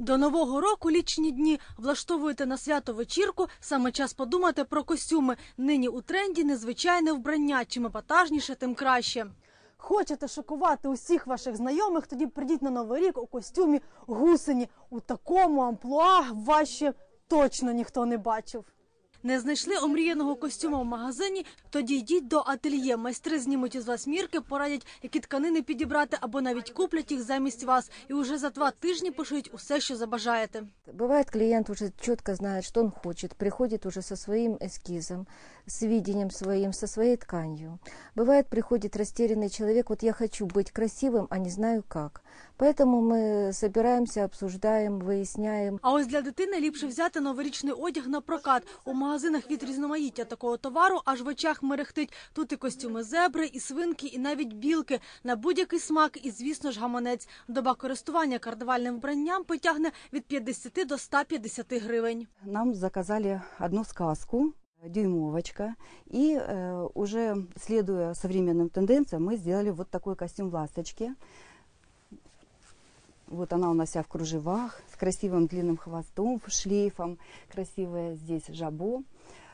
До нового року лічні дні влаштовуєте на свято вечірку. Саме час подумати про костюми. Нині у тренді незвичайне вбрання. Чим епатажніше, тим краще. Хочете шокувати усіх ваших знайомих? Тоді прийдіть на новий рік у костюмі гусені. У такому амплуа ваші точно ніхто не бачив. Не знайшли омріяного костюма в магазині? Тоді йдіть до ательє. Майстри знімуть із вас мірки, порадять, які тканини підібрати, або навіть куплять їх замість вас. І уже за два тижні пошиють усе, що забажаєте. Бывает, клиент уже четко знает, что он хочет, приходит уже со своим эскизом, с видением своим, со своей тканью. Бывает, приходит растерянный человек, вот я хочу быть красивым, а не знаю как. Поэтому мы собираемся, обсуждаем, выясняем. А ось для дитини ліпше взяти новорічний одяг на прокат. У магазинах від різноманіття такого товару аж в очах мерехтить. Тут і костюми зебри, і свинки, і навіть білки на будь-який смак, і звісно ж гаманець. Доба користування кардивальним вбранням потягне від 50 до 150 гривень. Нам заказали одну сказку «Дюймовочка». И э, уже следуя современным тенденциям, мы сделали вот такой костюм ласточки. Вот она у нас вся в кружевах, с красивым длинным хвостом, шлейфом, красивое здесь жабо.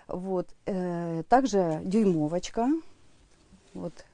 Вот. э, также дюймовочка, вот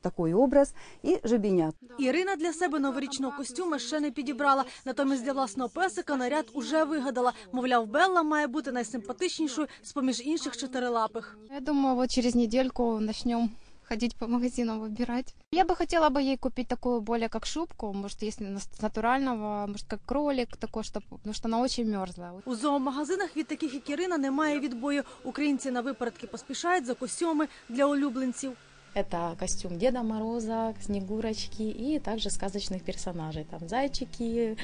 такой образ, и жабенят. Ірина для себе новорічного костюма ще не підібрала. Натомість для власного песика наряд уже вигадала. Мовляв, Белла має бути найсимпатичнішою з поміж інших чотирилапих. Я думаю, вот через недельку начнем ходить по магазинам выбирать. Я бы хотела бы ей купить такую более как шубку, может, если на- с натурального, может, как кролик такой, чтобы, потому что она очень мерзлая. У зоомагазинах від таких, як Ірина, немає відбою. Українці на випередки поспішають за костюми для улюбленців. Это костюм Деда Мороза, Снегурочки и также сказочных персонажей. Там зайчики,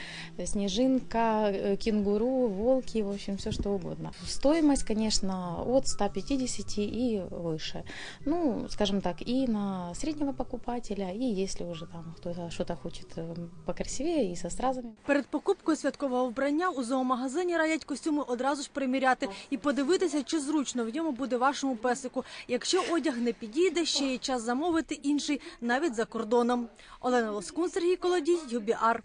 снежинка, э, кенгуру, волки, в общем, все что угодно. Стоимость, конечно, от 150 и выше. Ну, скажем так, и на среднего покупателя, и если уже там кто-то что-то хочет э, покрасивее и со стразами. Перед покупкою святкового вбрання у зоомагазині радять костюми одразу ж приміряти і подивитися, чи зручно в ньому буде вашому песику. Якщо одяг не підійде, ще є час замовити інший навіть за кордоном. Олена Лоскун, Сергій Колодій, ЮБІАР.